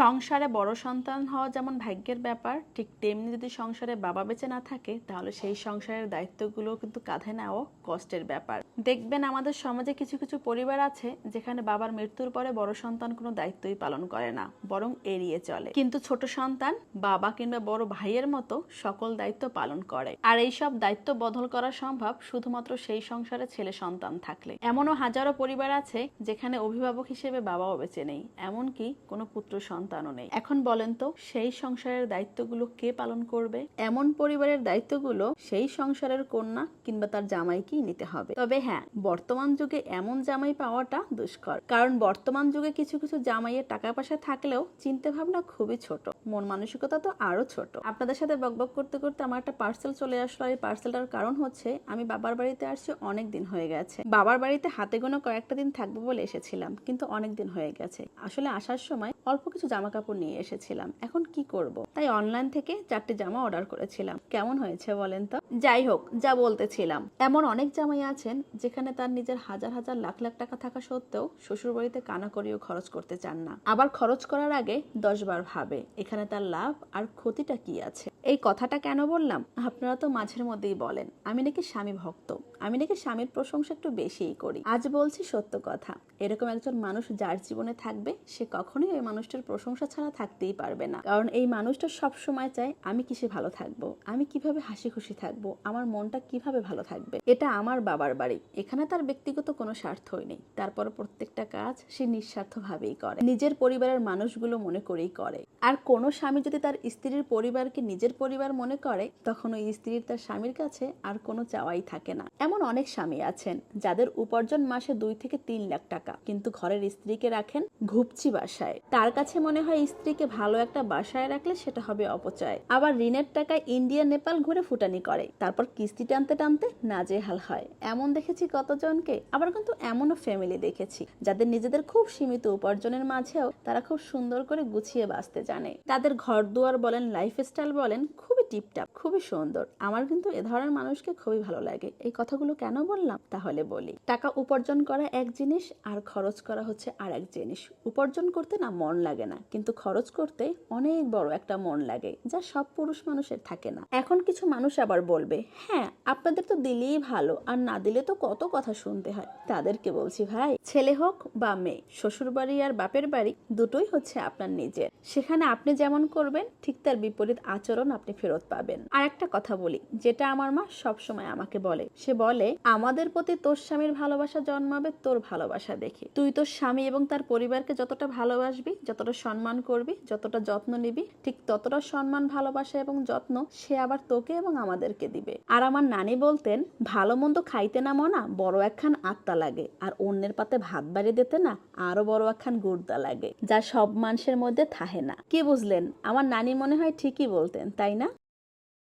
সংসারে বড় সন্তান হওয়া যেমন ভাগ্যের ব্যাপার, ঠিক তেমনি যদি সংসারে বাবা বেঁচে না থাকে, তাহলে সেই সংসারের দায়িত্বগুলো কিন্তু কাঁধে নেওয়া কষ্টের ব্যাপার। দেখবেন আমাদের সমাজে কিছু কিছু পরিবার আছে, যেখানে বাবার মৃত্যুর পরে বড় সন্তান কোনো দায়িত্বই পালন করে না, বরং এড়িয়ে চলে। কিন্তু ছোট সন্তান, বাবা কিংবা বড় ভাইয়ের মতো সকল দায়িত্ব পালন করে। আর এই সব দায়িত্ব বদল করা সম্ভব শুধুমাত্র সেই সংসারে ছেলে সন্তান থাকলে। এমনও হাজারো পরিবার আছে, যেখানে অভিভাবক হিসেবে বাবাও বেঁচে নেই, এমনকি কোনো পুত্র সন্তানও নেই। এখন বলেন তো, সেই সংসারের দায়িত্বগুলো কে পালন করবে? এমন পরিবারের দায়িত্বগুলো সেই সংসারের কন্যা কিংবা তার জামাইকেই নিতে হবে। তবে হ্যাঁ বর্তমান যুগে এমন জামাই পাওয়াটা দুষ্কর। কারণ বর্তমান যুগে কিছু কিছু জামাইয়ের টাকা পয়সা থাকলেও চিন্তা ভাবনা খুবই ছোট। মন মানসিকতা তো আরও ছোট। আপনাদের সাথে বকবক করতে করতে আমার একটা পার্সেল চলে আসলো। এই পার্সেলটার কারণ হচ্ছে, আমি বাবার বাড়িতে আসছি অনেক দিন হয়ে গেছে। বাবার বাড়িতে হাতে গোনা কয়েকটা দিন থাকব বলে এসেছিলাম, কিন্তু অনেক দিন হয়ে গেছে। আসলে আসার সময় অল্প কিছু জামা কাপড় নিয়ে এসেছিলাম। এখন কি করব? তাই অনলাইন থেকে চারটে জামা অর্ডার করেছিলাম। কেমন হয়েছে বলেন তো? যাই হোক, যা বলতেছিলাম। এমন অনেক জামাই আছেন যেখানে তার নিজের হাজার হাজার লাখ লাখ টাকা থাকা সত্ত্বেও শ্বশুর বাড়িতে কানাকড়িও খরচ করতে চান না। আবার খরচ করার আগে দশ বার ভাবে, এখানে তার লাভ আর ক্ষতিটা কি আছে? এই কথাটা কেন বললাম? আপনারা তো মাঝের মধ্যেই বলেন, আমি নাকি স্বামী ভক্ত, আমি নাকি স্বামীর প্রশংসা একটু বেশিই করি। আজ বলছি সত্য কথা, এরকম একজন মানুষ যার জীবনে থাকবে, সে কখনোই ওই মানুষটার প্রশংসা ছাড়া থাকতেই পারবে না। কারণ এই মানুষটা সব সময় চায়, আমি কিসে ভালো থাকব? আমি কীভাবে হাসি খুশি থাকব? আমার মনটা কীভাবে ভালো থাকবে? এটা আমার বাবার বাড়ি। এখানে তার ব্যক্তিগত কোনো স্বার্থই নেই। তারপর প্রত্যেকটা কাজ সে নিঃস্বার্থভাবেই করে। নিজের পরিবারের মানুষগুলো মনে করেই করে। আর কোনো স্বামী যদি তার স্ত্রীর পরিবারকে নিজের পরিবার মনে করে, তখন ওই স্ত্রীর তার স্বামীর কাছে আর কোনো চাওয়াই থাকে না। এমন অনেক স্বামী আছেন যাদের উপার্জন মাসে দুই থেকে তিন লাখ টাকা। কিন্তু ঘরের স্ত্রীকে রাখেন ঘুপচি বাসায়। তার কাছে মনে হয় স্ত্রীকে ভালো একটা বাসায় রাখলে সেটা হবে অপচয়। আবার ঋণের টাকায় ইন্ডিয়া, নেপাল ঘুরে ফুটানি করে। তারপর কিস্তি টানতে টানতে নাজেহাল হয়। এমন দেখেছি কতজনকে, আবার কিন্তু এমনও ফ্যামিলি দেখেছি, যাদের নিজেদের খুব সীমিত উপার্জনের মাঝেও তারা খুব সুন্দর করে গুছিয়ে বাঁচতে জানে। তাদের ঘর দুয়ার বলেন লাইফস্টাইল বলেন খুবই টিপটাপ, খুবই সুন্দর। আমার কিন্তু এ ধরনের মানুষকে খুবই ভালো লাগে। এই কথাগুলো কেন বললাম? তাহলে বলি। টাকা উপার্জন করা এক জিনিস, আর খরচ করা হচ্ছে আর এক জিনিস। উপার্জন করতে না মন লাগে না, কিন্তু খরচ করতে অনেক বড় একটা মন লাগে, যা সব পুরুষ মানুষের থাকে না। এখন কিছু মানুষ আবার বলবে হ্যাঁ আপনাদের তো দিলেই ভালো, আর না দিলে তো কত কথা শুনতে হয়। তাদেরকে বলছি, ভাই, ছেলে হোক বা মেয়ে শ্বশুর বাড়ি আর বাপের বাড়ি দুটোই হচ্ছে আপনার নিজের। সেখানে আপনি যেমন করবেন, ঠিক তার বিপরীত আচরণ আপনি ফেরত পাবেন। আর একটা কথা বলি, যেটা আমার মা সব সময় আমাকে বলে। সে বলে, আমাদের প্রতি তোর স্বামীর ভালোবাসা জন্মাবে তোর ভালোবাসা দেখে। তুই তোর স্বামী এবং তার পরিবারকে যতটা ভালোবাসবি, যতটা সম্মান করবি, যতটা যত্ন নিবি, ঠিক ততটা সম্মান, ভালোবাসা এবং যত্ন সে আবার তোকে এবং আমাদেরকে দিবে। আর আমার নানি বলতেন, ভালো মন্দ খাইতে না মনা বড় একখান আত্মা লাগে। আর অন্যের পাতে ভাত বাড়ি দিতে না, আরও বড় একখান গুর্দা লাগে, যা সব মানুষের মধ্যে থাহে না। কি বুঝলেন? আমার নানি মনে হয় ঠিকই বলতেন, তাই না?